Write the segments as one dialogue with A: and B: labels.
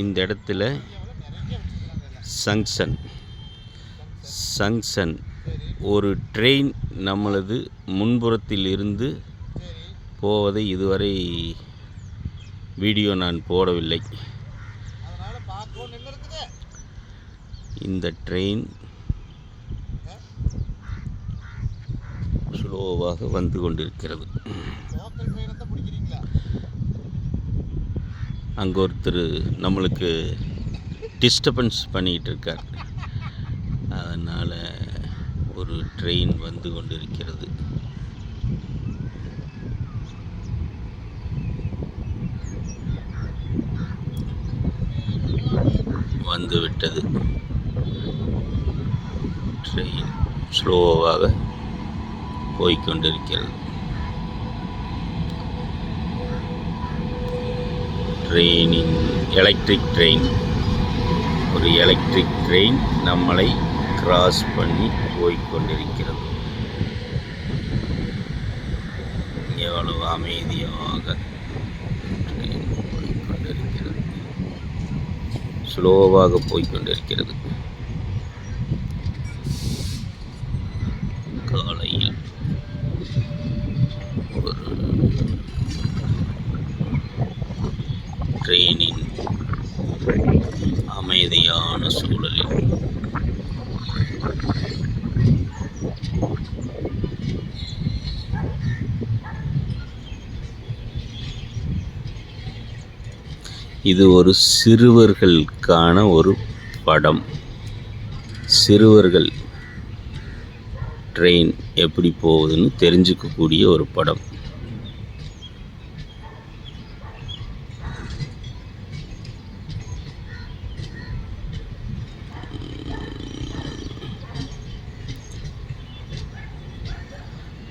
A: இந்த இடத்துல junction. Junction ஒரு ட்ரெயின் நம்மளது முன்புறத்தில் இருந்து போவதை இதுவரை வீடியோ நான் போடவில்லை. இந்த ட்ரெயின் ஸ்லோவாக வந்து கொண்டிருக்கிறது. அங்கே ஒருத்தர் நம்மளுக்கு டிஸ்டர்பன்ஸ் பண்ணிக்கிட்டு இருக்கார். அதனால் ஒரு ட்ரெயின் வந்து கொண்டிருக்கிறது. வந்துவிட்டது ட்ரெயின் ஸ்லோவாக போய்கொண்டிருக்கிறது ட்ரெயினின் எலக்ட்ரிக் ட்ரெயின் ஒரு எலக்ட்ரிக் ட்ரெயின் நம்மளை கிராஸ் பண்ணி போய்க்கொண்டிருக்கிறது. எவ்வளவு அமைதியாக ட்ரெயின் போய்க்கொண்டிருக்கிறது. ஸ்லோவாக போய்கொண்டிருக்கிறது காலையில் ஒரு ட்ரெயினின் அமைதியான சூழலில். இது ஒரு சிறுவர்களுக்கான ஒரு படம். சிறுவர்கள் ட்ரெயின் எப்படி போகுதுன்னு தெரிஞ்சுக்கக்கூடிய ஒரு படம்.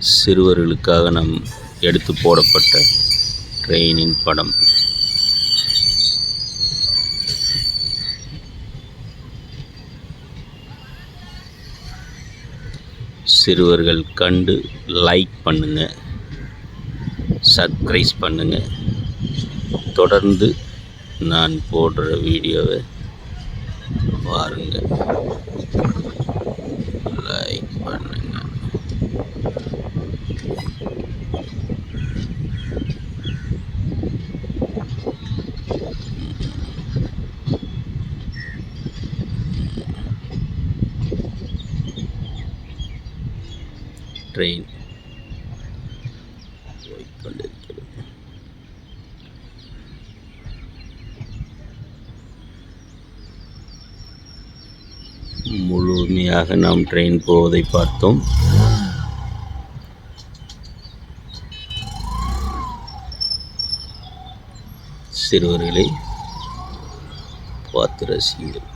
A: சிறுவர்களுக்காக நம் எடுத்து போடப்பட்ட ட்ரெயினின் படம். சிறுவர்கள் கண்டு லைக் பண்ணுங்க சப்ஸ்கிரைஸ் பண்ணுங்க. தொடர்ந்து நான் போடுற வீடியோவை பாருங்கள் லைக் பண்ணுங்க ட்ரெயின் போய்கொண்டிருக்கிறது முழுமையாக நாம் ட்ரெயின் போவதை பார்த்தோம். சிறுவர்களை பார்த்து ரசிங்கள்